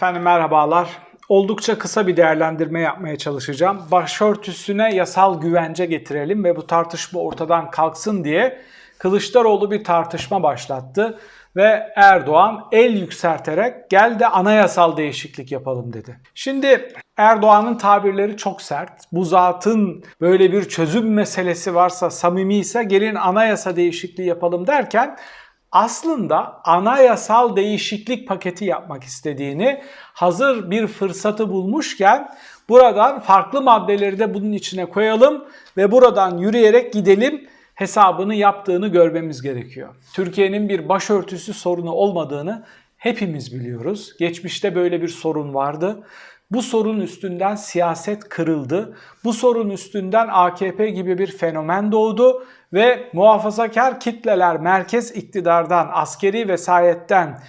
Efendim merhabalar. Oldukça kısa bir değerlendirme yapmaya çalışacağım. Başörtüsüne yasal güvence getirelim ve bu tartışma ortadan kalksın diye Kılıçdaroğlu bir tartışma başlattı ve Erdoğan el yükselterek gel de anayasal değişiklik yapalım dedi. Şimdi Erdoğan'ın tabirleri çok sert. Bu zatın böyle bir çözüm meselesi varsa, samimi ise gelin anayasa değişikliği yapalım derken aslında anayasal değişiklik paketi yapmak istediğini hazır bir fırsatı bulmuşken buradan farklı maddeleri de bunun içine koyalım ve buradan yürüyerek gidelim hesabını yaptığını görmemiz gerekiyor. Türkiye'nin bir başörtüsü sorunu olmadığını hepimiz biliyoruz. Geçmişte böyle bir sorun vardı. Bu sorun üstünden siyaset kırıldı. Bu sorun üstünden AKP gibi bir fenomen doğdu ve muhafazakar kitleler merkez iktidardan, askeri vesayetten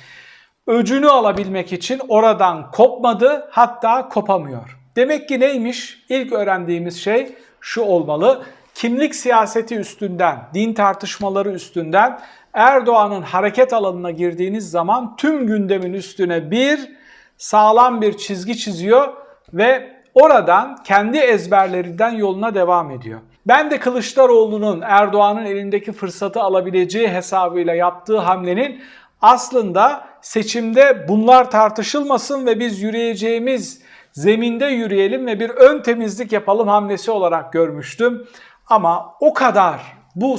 öcünü alabilmek için oradan kopmadı hatta kopamıyor. Demek ki neymiş? İlk öğrendiğimiz şey şu olmalı. Kimlik siyaseti üstünden, din tartışmaları üstünden Erdoğan'ın hareket alanına girdiğiniz zaman tüm gündemin üstüne bir sağlam bir çizgi çiziyor ve oradan kendi ezberlerinden yoluna devam ediyor. Ben de Kılıçdaroğlu'nun Erdoğan'ın elindeki fırsatı alabileceği hesabıyla yaptığı hamlenin aslında seçimde bunlar tartışılmasın ve biz yürüyeceğimiz zeminde yürüyelim ve bir ön temizlik yapalım hamlesi olarak görmüştüm. Ama o kadar bu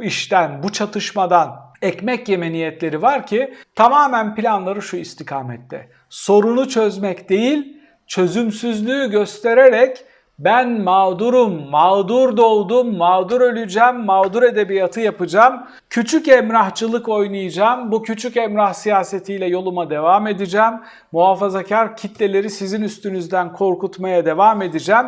işten, bu çatışmadan ekmek yeme niyetleri var ki tamamen planları şu istikamette. Sorunu çözmek değil, çözümsüzlüğü göstererek ben mağdurum, mağdur doğdum, mağdur öleceğim, mağdur edebiyatı yapacağım. Küçük emrahçılık oynayacağım. Bu küçük emrah siyasetiyle yoluma devam edeceğim. Muhafazakar kitleleri sizin üstünüzden korkutmaya devam edeceğim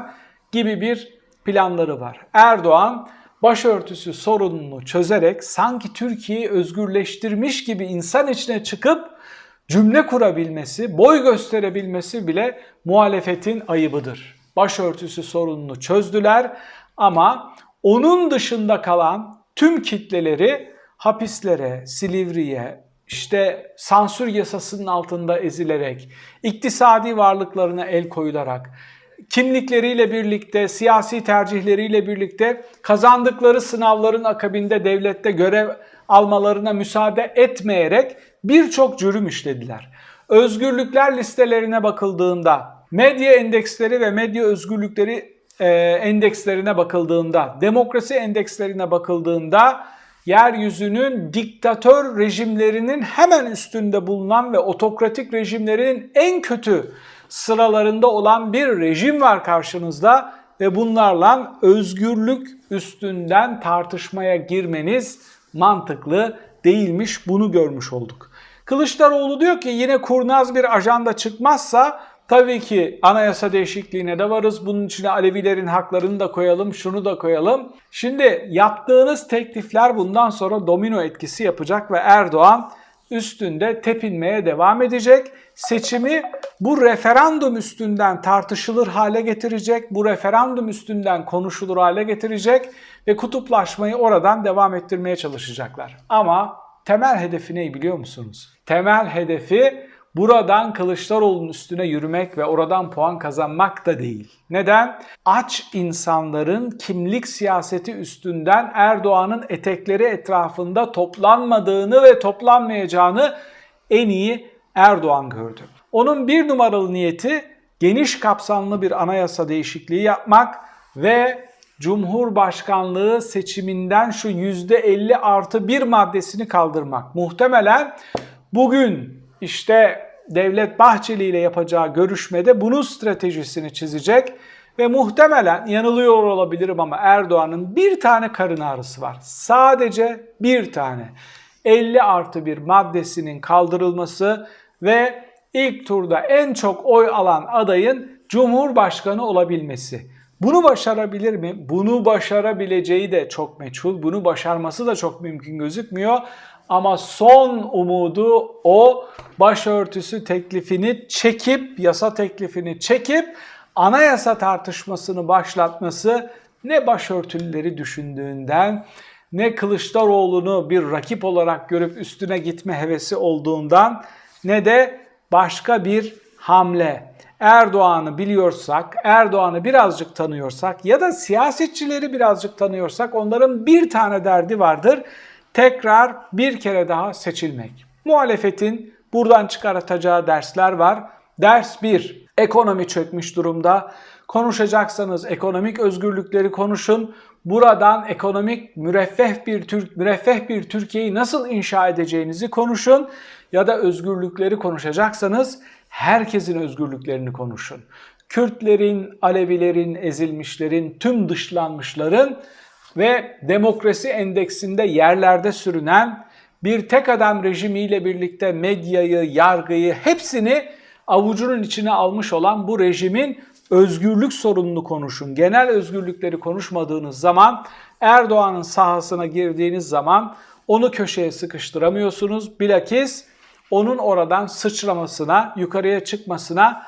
gibi bir planları var. Erdoğan başörtüsü sorununu çözerek sanki Türkiye'yi özgürleştirmiş gibi insan içine çıkıp cümle kurabilmesi, boy gösterebilmesi bile muhalefetin ayıbıdır. Başörtüsü sorununu çözdüler ama onun dışında kalan tüm kitleleri hapislere, Silivri'ye, işte sansür yasasının altında ezilerek, iktisadi varlıklarına el koyularak, kimlikleriyle birlikte, siyasi tercihleriyle birlikte kazandıkları sınavların akabinde devlette görev almalarına müsaade etmeyerek birçok cürüm işlediler. Özgürlükler listelerine bakıldığında, medya endeksleri ve medya özgürlükleri e, endekslerine bakıldığında, demokrasi endekslerine bakıldığında yeryüzünün diktatör rejimlerinin hemen üstünde bulunan ve otokratik rejimlerin en kötü sıralarında olan bir rejim var karşınızda ve bunlarla özgürlük üstünden tartışmaya girmeniz mantıklı değilmiş bunu görmüş olduk. Kılıçdaroğlu diyor ki yine kurnaz bir ajanda çıkmazsa tabii ki anayasa değişikliğine de varız. Bunun içine Alevilerin haklarını da koyalım, şunu da koyalım. Şimdi yaptığınız teklifler bundan sonra domino etkisi yapacak ve Erdoğan üstünde tepinmeye devam edecek. Seçimi bu referandum üstünden tartışılır hale getirecek, bu referandum üstünden konuşulur hale getirecek ve kutuplaşmayı oradan devam ettirmeye çalışacaklar. Ama temel hedefi ne biliyor musunuz? Temel hedefi buradan Kılıçdaroğlu'nun üstüne yürümek ve oradan puan kazanmak da değil. Neden? Aç insanların kimlik siyaseti üstünden Erdoğan'ın etekleri etrafında toplanmadığını ve toplanmayacağını en iyi Erdoğan gördü. Onun bir numaralı niyeti geniş kapsamlı bir anayasa değişikliği yapmak ve Cumhurbaşkanlığı seçiminden şu %50 artı bir maddesini kaldırmak. Muhtemelen bugün işte Devlet Bahçeli ile yapacağı görüşmede bunun stratejisini çizecek ve muhtemelen yanılıyor olabilirim ama Erdoğan'ın bir tane karın ağrısı var. Sadece bir tane. 50 artı bir maddesinin kaldırılması ve ilk turda en çok oy alan adayın Cumhurbaşkanı olabilmesi. Bunu başarabilir mi? Bunu başarabileceği de çok meçhul. Bunu başarması da çok mümkün gözükmüyor. Ama son umudu o başörtüsü teklifini çekip, yasa teklifini çekip anayasa tartışmasını başlatması ne başörtülüleri düşündüğünden ne Kılıçdaroğlu'nu bir rakip olarak görüp üstüne gitme hevesi olduğundan ne de başka bir hamle. Erdoğan'ı biliyorsak, Erdoğan'ı birazcık tanıyorsak ya da siyasetçileri birazcık tanıyorsak onların bir tane derdi vardır. Tekrar bir kere daha seçilmek. Muhalefetin buradan çıkartacağı dersler var. Ders 1. Ekonomi çökmüş durumda. Konuşacaksanız ekonomik özgürlükleri konuşun. Buradan ekonomik müreffeh bir Türk müreffeh bir Türkiye'yi nasıl inşa edeceğinizi konuşun ya da özgürlükleri konuşacaksanız herkesin özgürlüklerini konuşun. Kürtlerin, Alevilerin, ezilmişlerin, tüm dışlanmışların ve demokrasi endeksinde yerlerde sürünen bir tek adam rejimiyle birlikte medyayı, yargıyı hepsini avucunun içine almış olan bu rejimin özgürlük sorununu konuşun. Genel özgürlükleri konuşmadığınız zaman Erdoğan'ın sahasına girdiğiniz zaman onu köşeye sıkıştıramıyorsunuz. Bilakis onun oradan sıçramasına, yukarıya çıkmasına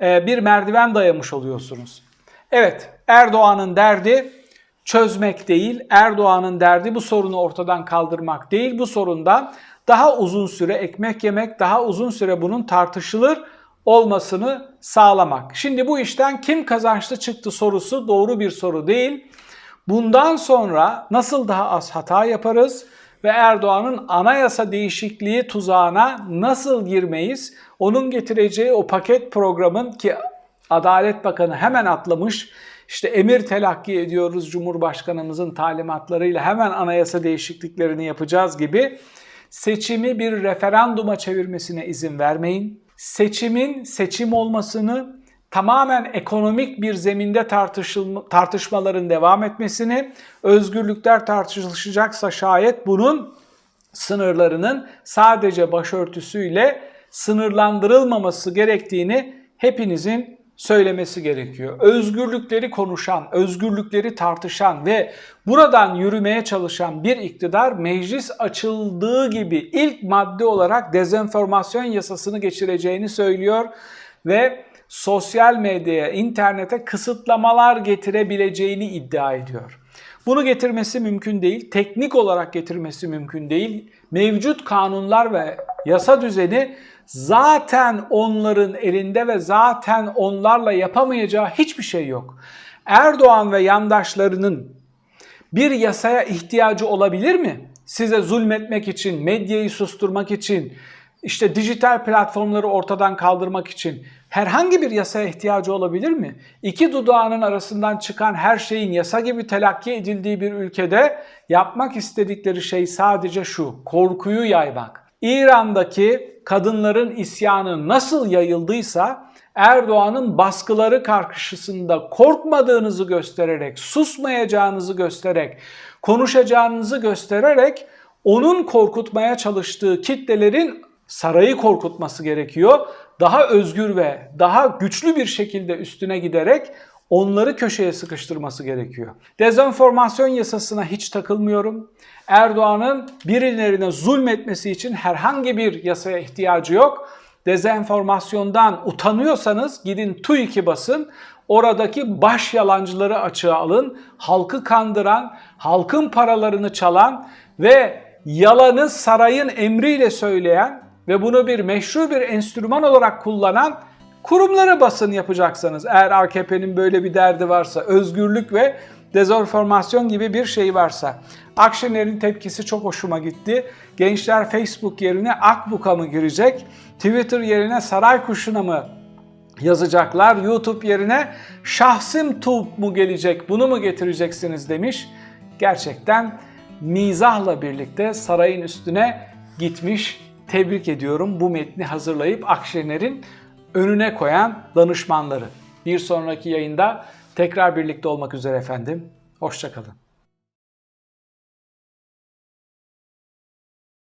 e, bir merdiven dayamış oluyorsunuz. Evet, Erdoğan'ın derdi çözmek değil, Erdoğan'ın derdi bu sorunu ortadan kaldırmak değil, bu sorundan daha uzun süre ekmek yemek, daha uzun süre bunun tartışılır olmasını sağlamak. Şimdi bu işten kim kazançlı çıktı sorusu doğru bir soru değil. Bundan sonra nasıl daha az hata yaparız ve Erdoğan'ın anayasa değişikliği tuzağına nasıl girmeyiz? Onun getireceği o paket programın ki Adalet Bakanı hemen atlamış. İşte emir telakki ediyoruz Cumhurbaşkanımızın talimatlarıyla hemen anayasa değişikliklerini yapacağız gibi seçimi bir referanduma çevirmesine izin vermeyin. Seçimin seçim olmasını tamamen ekonomik bir zeminde tartışmaların devam etmesini, özgürlükler tartışılacaksa şayet bunun sınırlarının sadece başörtüsüyle sınırlandırılmaması gerektiğini hepinizin söylemesi gerekiyor. Özgürlükleri konuşan, özgürlükleri tartışan ve buradan yürümeye çalışan bir iktidar meclis açıldığı gibi ilk madde olarak dezenformasyon yasasını geçireceğini söylüyor ve sosyal medyaya, internete kısıtlamalar getirebileceğini iddia ediyor. Bunu getirmesi mümkün değil. Teknik olarak getirmesi mümkün değil. Mevcut kanunlar ve yasa düzeni zaten onların elinde ve zaten onlarla yapamayacağı hiçbir şey yok. Erdoğan ve yandaşlarının bir yasaya ihtiyacı olabilir mi? Size zulmetmek için, medyayı susturmak için, işte dijital platformları ortadan kaldırmak için herhangi bir yasaya ihtiyacı olabilir mi? İki dudağının arasından çıkan her şeyin yasa gibi telakki edildiği bir ülkede yapmak istedikleri şey sadece şu, korkuyu yaymak. İran'daki kadınların isyanı nasıl yayıldıysa Erdoğan'ın baskıları karşısında korkmadığınızı göstererek, susmayacağınızı göstererek, konuşacağınızı göstererek onun korkutmaya çalıştığı kitlelerin sarayı korkutması gerekiyor. Daha özgür ve daha güçlü bir şekilde üstüne giderek onları köşeye sıkıştırması gerekiyor. Dezenformasyon yasasına hiç takılmıyorum. Erdoğan'ın birilerine zulmetmesi için herhangi bir yasaya ihtiyacı yok. Dezenformasyondan utanıyorsanız gidin TÜİK'i basın. Oradaki baş yalancıları açığa alın. Halkı kandıran, halkın paralarını çalan ve yalanı sarayın emriyle söyleyen ve bunu bir meşru bir enstrüman olarak kullanan kurumlara basın yapacaksanız eğer AKP'nin böyle bir derdi varsa özgürlük ve dezenformasyon gibi bir şey varsa. Akşener'in tepkisi çok hoşuma gitti. Gençler Facebook yerine Akbuk'a mı girecek? Twitter yerine Saray Kuşu'na mı yazacaklar? YouTube yerine Şahsim Tuğ mu gelecek? Bunu mu getireceksiniz demiş. Gerçekten mizahla birlikte sarayın üstüne gitmiş. Tebrik ediyorum bu metni hazırlayıp Akşener'in önüne koyan danışmanları. Bir sonraki yayında tekrar birlikte olmak üzere efendim. Hoşçakalın.